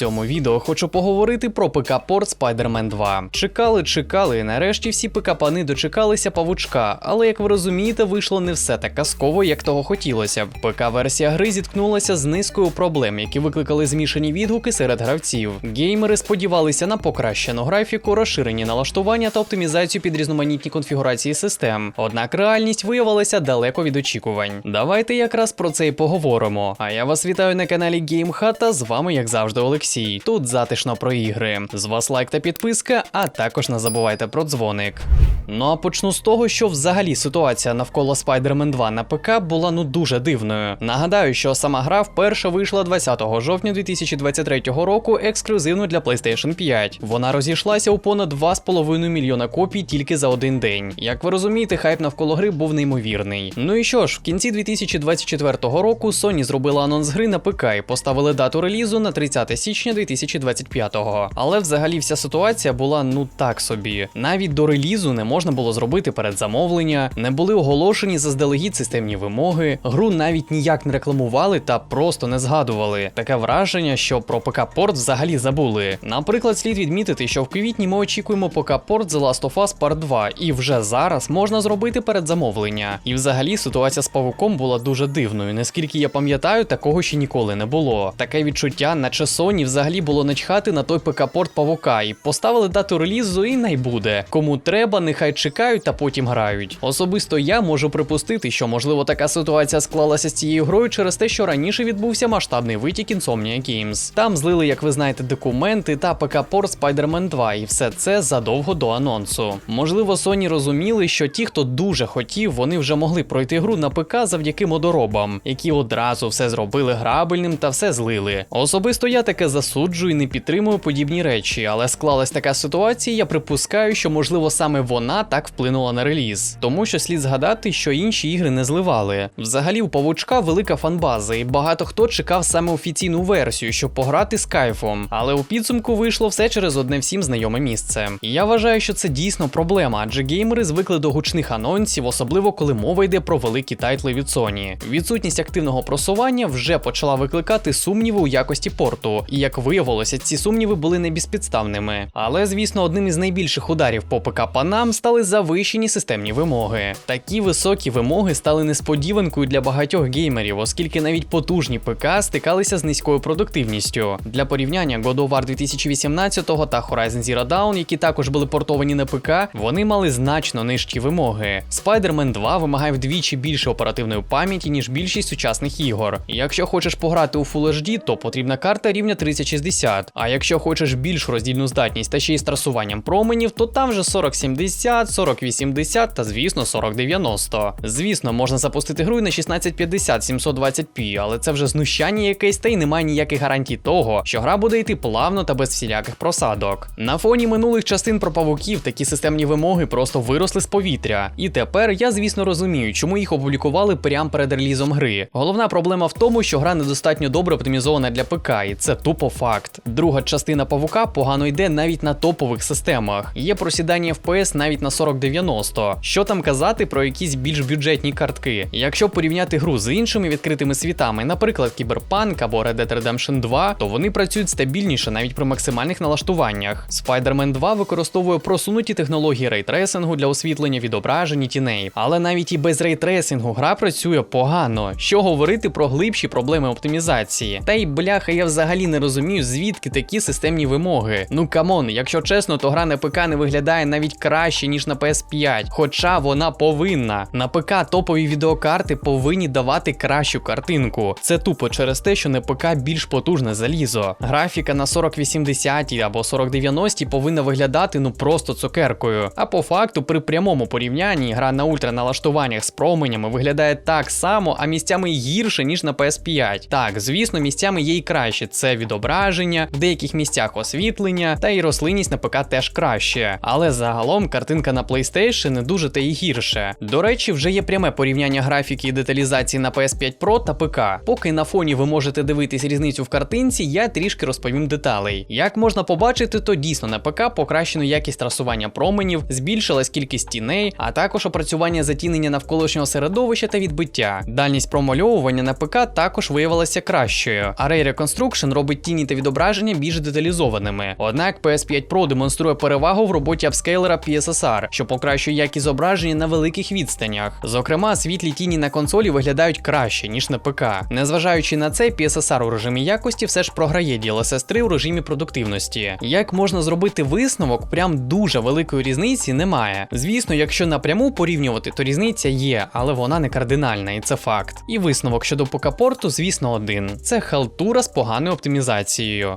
цьому відео хочу поговорити про ПК-порт Spider-Man 2. Чекали, чекали, і нарешті всі ПК-пани дочекалися павучка, але як ви розумієте, вийшло не все так казково, як того хотілося. ПК-версія гри зіткнулася з низкою проблем, які викликали змішані відгуки серед гравців. Геймери сподівалися на покращену графіку, розширені налаштування та оптимізацію під різноманітні конфігурації систем. Однак реальність виявилася далеко від очікувань. Давайте якраз про це і поговоримо. А я вас вітаю на каналі GameHut, з вами, як завжди, Олексій. Тут затишно про ігри. З вас лайк та підписка, а також не забувайте про дзвоник. Ну а почну з того, що взагалі ситуація навколо Spider-Man 2 на ПК була ну дуже дивною. Нагадаю, що сама гра вперше вийшла 20 жовтня 2023 року ексклюзивно для PlayStation 5. Вона розійшлася у понад 2,5 мільйона копій тільки за один день. Як ви розумієте, хайп навколо гри був неймовірний. Ну і що ж, в кінці 2024 року Sony зробила анонс гри на ПК і поставили дату релізу на 30 січня 2025-го. Але взагалі вся ситуація була ну так собі. Навіть до релізу не можна було зробити передзамовлення, не були оголошені заздалегідь системні вимоги, гру навіть ніяк не рекламували та просто не згадували. Таке враження, що про ПК-порт взагалі забули. Наприклад, слід відмітити, що в квітні ми очікуємо ПК-порт The Last of Us Part 2, і вже зараз можна зробити передзамовлення. І взагалі ситуація з павуком була дуже дивною. Наскільки я пам'ятаю, такого ще ніколи не було. Таке відчуття, наче Sony взагалі було начхати на той ПК-порт павука і поставили дату релізу, і най буде. Кому треба, нехай чекають та потім грають. Особисто я можу припустити, що можливо така ситуація склалася з цією грою через те, що раніше відбувся масштабний витік Insomnia Games. Там злили, як ви знаєте, документи та ПК-порт Spider-Man 2, і все це задовго до анонсу. Можливо, Sony розуміли, що ті, хто дуже хотів, вони вже могли пройти гру на ПК завдяки модоробам, які одразу все зробили грабельним та все злили. Особисто я таке засуджую і не підтримую подібні речі, але склалась така ситуація, я припускаю, що можливо саме вона так вплинула на реліз. Тому що слід згадати, що інші ігри не зливали. Взагалі, у павучка велика фанбаза, і багато хто чекав саме офіційну версію, щоб пограти з кайфом. Але у підсумку вийшло все через одне всім знайоме місце. І я вважаю, що це дійсно проблема, адже геймери звикли до гучних анонсів, особливо коли мова йде про великі тайтли від Sony. Відсутність активного просування вже почала викликати сумніви у якості порту, і як виявилося, ці сумніви були не безпідставними. Але звісно, одним із найбільших ударів по ПК панам стали завищені системні вимоги. Такі високі вимоги стали несподіванкою для багатьох геймерів, оскільки навіть потужні ПК стикалися з низькою продуктивністю. Для порівняння God of War 2018 та Horizon Zero Dawn, які також були портовані на ПК, вони мали значно нижчі вимоги. Spider-Man 2 вимагає вдвічі більше оперативної пам'яті, ніж більшість сучасних ігор. Якщо хочеш пограти у Full HD, то потрібна карта рівня 3060. А якщо хочеш більш роздільну здатність та ще й з трасуванням променів, то там вже 4070, 4080 та звісно 4090. Звісно, можна запустити гру і на 1650 720p, але це вже знущання якесь, та й немає ніяких гарантій того, що гра буде йти плавно та без всіляких просадок. На фоні минулих частин про павуків такі системні вимоги просто виросли з повітря. І тепер я, звісно, розумію, чому їх опублікували прямо перед релізом гри. Головна проблема в тому, що гра недостатньо добре оптимізована для ПК, і це тупо факт. Друга частина павука погано йде навіть на топових системах. Є просідання FPS навіть на 4090. Що там казати про якісь більш бюджетні картки? Якщо порівняти гру з іншими відкритими світами, наприклад, Cyberpunk або Red Dead Redemption 2, то вони працюють стабільніше навіть при максимальних налаштуваннях. Spider-Man 2 використовує просунуті технології рейтресингу для освітлення відображень і тіней, але навіть і без рейтресингу гра працює погано. Що говорити про глибші проблеми оптимізації? Та й бляха, я взагалі не розумію, звідки такі системні вимоги. Ну камон, якщо чесно, то гра на ПК не виглядає навіть краще, ніж на PS5, хоча вона повинна. На ПК топові відеокарти повинні давати кращу картинку. Це тупо через те, що на п.к. більш потужне залізо. Графіка на 4080 або 4090 повинна виглядати ну просто цукеркою. А по факту, при прямому порівнянні, гра на ультраналаштуваннях з променями виглядає так само, а місцями гірше, ніж на PS5. Так, звісно, місцями є й краще. Це відображення, в деяких місцях освітлення, та й рослинність на ПК теж краще. Але загалом картинка на PlayStation не дуже та й гірше. До речі, вже є пряме порівняння графіки і деталізації на PS5 Pro та ПК. Поки на фоні ви можете дивитись різницю в картинці, я трішки розповім деталей. Як можна побачити, то дійсно на ПК покращено якість трасування променів, збільшилась кількість тіней, а також опрацювання затінення навколишнього середовища та відбиття. Дальність промальовування на ПК також виявилася кращою, а Ray Reconstruction робить тіні та відображення більш деталізованими. Однак PS5 Pro демонструє перевагу в роботі апскейлера PSSR, що покращує якість зображення на великих відстанях. Зокрема, світлі тіні на консолі виглядають краще, ніж на ПК. Незважаючи на це, PSSR у режимі якості все ж програє DLSS 3 у режимі продуктивності. Як можна зробити висновок, прям дуже великої різниці немає. Звісно, якщо напряму порівнювати, то різниця є, але вона не кардинальна, і це факт. І висновок щодо ПК-порту, звісно, один: це халтура з поганою оптимізацією.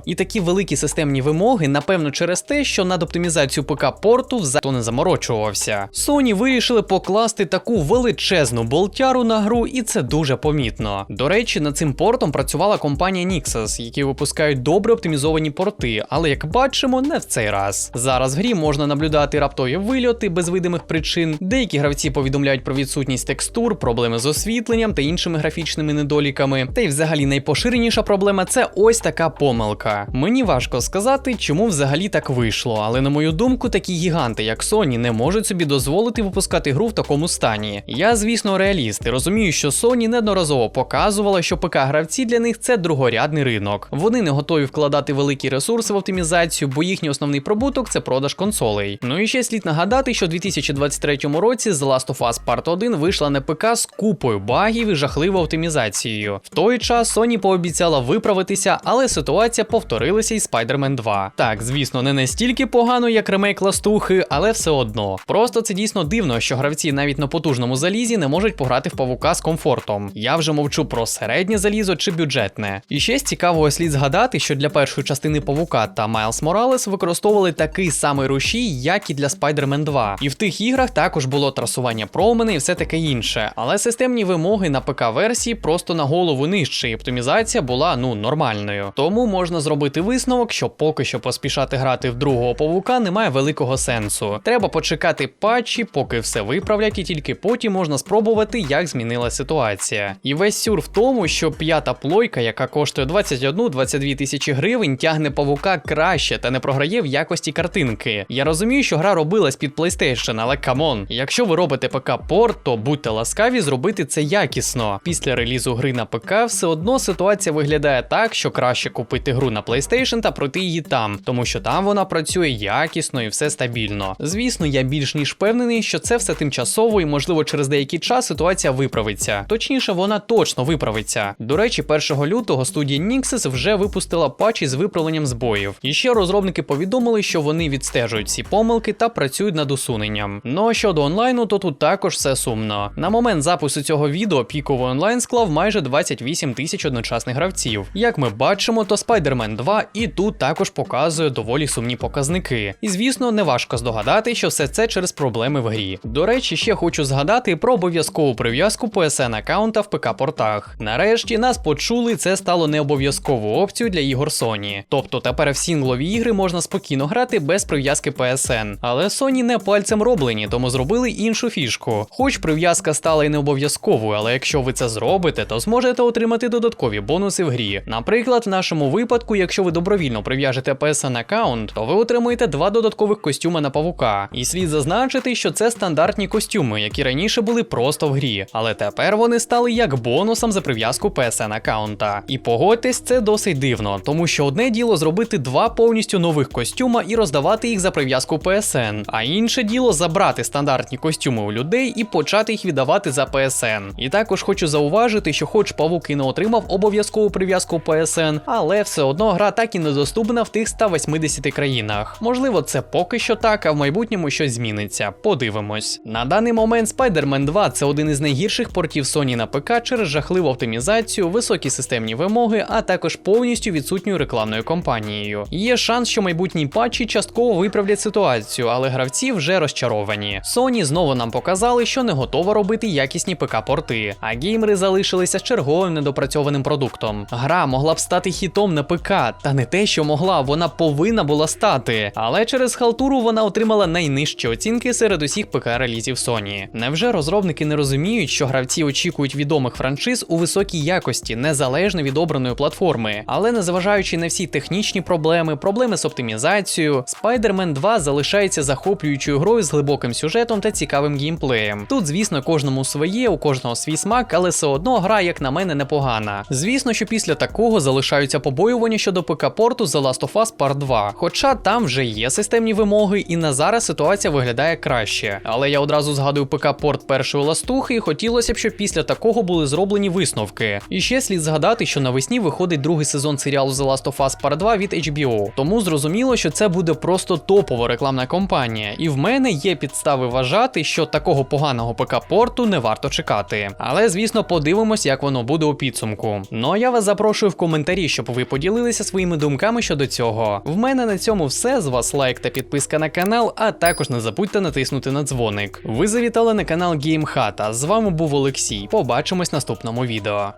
І такі великі системні вимоги, напевно, через те, що над оптимізацією ПК-порту взагалі не заморочувався. Sony вирішили покласти таку величезну болтяру на гру, і це дуже помітно. До речі, над цим портом працювала компанія Nixos, які випускають добре оптимізовані порти, але як бачимо, не в цей раз. Зараз в грі можна наблюдати раптові вильоти без видимих причин. Деякі гравці повідомляють про відсутність текстур, проблеми з освітленням та іншими графічними недоліками. Та й взагалі найпоширеніша проблема це ось така помилка. Мені важко сказати, чому взагалі так вийшло, але на мою думку, такі гіганти, як Sony, не можуть собі дозволити випускати гру в такому стані. Я, звісно, реаліст і розумію, що Sony неодноразово показувала, що ПК-гравці для них це другорядний ринок. Вони не готові вкладати великі ресурси в оптимізацію, бо їхній основний прибуток це продаж консолей. Ну і ще слід нагадати, що у 2023 році The Last of Us Part 1 вийшла на ПК з купою багів і жахливою оптимізацією. В той час Sony пообіцяла виправитися, але ситуація повторилася із Spider-Man 2. Так, звісно, не настільки погано, як ремейк ластухи, але все одно. Просто це дійсно дивно, що гравці навіть на потужному залізі не можуть пограти в павука з комфортом. Я вже мовчу про середнє залізо чи бюджетне. І ще з цікавого слід згадати, що для першої частини павука та Майлз Моралес використовували такий самий рушій, як і для Spider-Man 2. І в тих іграх також було трасування промени і все таке інше. Але системні вимоги на ПК-версії просто на голову нижче, і оптимізація була ну нормальною. Тому можна зробити висновок, що поки що поспішати грати в другого павука немає великого сенсу. Треба почекати патчі, поки все виправлять, і тільки потім можна спробувати, як змінила ситуація. І весь сюр в тому, що п'ята плойка, яка коштує 21-22 тисячі гривень, тягне павука краще та не програє в якості картинки. Я розумію, що гра робилась під PlayStation, але камон, якщо ви робите ПК-порт, то будьте ласкаві зробити це якісно. Після релізу гри на ПК все одно ситуація виглядає так, що краще купити гру на PlayStation та пройти її там, тому що там вона працює якісно і все стабільно. Звісно, я більш ніж впевнений, що це все тимчасово і, можливо, через деякий час ситуація виправиться. Точніше, вона точно виправиться. До речі, 1 лютого студія Nixes вже випустила патч із виправленням збоїв. І ще розробники повідомили, що вони відстежують ці помилки та працюють над усуненням. Ну а щодо онлайну, то тут також все сумно. На момент запису цього відео піковий онлайн склав майже 28 тисяч одночасних гравців. Як ми бачимо, то Spider-Man 2 і тут також показує доволі сумні показники. І звісно, не важко здогадати, що все це через проблеми в грі. До речі, ще хочу згадати про обов'язкову прив'язку PSN аккаунта в ПК-портах. Нарешті нас почули, це стало не обов'язковою опцією для ігор Sony. Тобто тепер в сінглові ігри можна спокійно грати без прив'язки PSN. Але Sony не пальцем роблені, тому зробили іншу фішку. Хоч прив'язка стала і не обов'язковою, але якщо ви це зробите, то зможете отримати додаткові бонуси в грі. Наприклад, в нашому випадку, якщо ви добровільно прив'яжете PSN аккаунт, то ви отримуєте два додаткових костюми на павука. І слід зазначити, що це стандартні костюми, які раніше були просто в грі, але тепер вони стали як бонусом за прив'язку PSN аккаунта. І погодьтесь, це досить дивно, тому що одне діло зробити два повністю нових костюма і роздавати їх за прив'язку PSN, а інше діло забрати стандартні костюми у людей і почати їх віддавати за PSN. І також хочу зауважити, що хоч павук і не отримав обов'язкову прив'язку PSN, але все одно гра так і недоступна в тих 180 країнах. Можливо, це поки що так, а в майбутньому щось зміниться. Подивимось. На даний момент Spider-Man 2 це один із найгірших портів Sony на ПК через жахливу оптимізацію, високі системні вимоги, а також повністю відсутньою рекламною кампанією. Є шанс, що майбутні патчі частково виправлять ситуацію, але гравці вже розчаровані. Sony знову нам показали, що не готова робити якісні ПК-порти, а геймери залишилися черговим недопрацьованим продуктом. Гра могла б стати хітом на ПК, та не те, що могла, вона повинна була стати. Але через халтуру вона отримала найнижчі оцінки серед усіх ПК-релізів Sony. Невже розробники не розуміють, що гравці очікують відомих франшиз у високій якості, незалежно від обраної платформи, але незважаючи на всі технічні проблеми, проблеми з оптимізацією, Spider-Man 2 залишається захоплюючою грою з глибоким сюжетом та цікавим геймплеєм. Тут, звісно, кожному своє, у кожного свій смак, але все одно гра, як на мене, непогана. Звісно, що після такого залишаються побоювання щодо ПК-порту The Last of Us Part 2. Хоча там вже є системні вимоги, і на зараз ситуація виглядає краще. Але я одразу згадую ПК-порт першої ластухи, і хотілося б, щоб після такого були зроблені висновки. І ще слід згадати, що навесні виходить другий сезон серіалу The Last of Us Part 2 від HBO. Тому зрозуміло, що це буде просто топова рекламна кампанія. І в мене є підстави вважати, що такого поганого ПК-порту не варто чекати. Але звісно, подивимось, як воно буде у підсумку. Ну а я вас запрошую в коментарі, щоб ви поділилися своїми думками щодо цього. В мене на цьому все. З вас лайк та підписка на канал, а також не забудьте натиснути на дзвоник. Ви завітали на канал Гімхата. З вами був Олексій. Побачимось в наступному відео.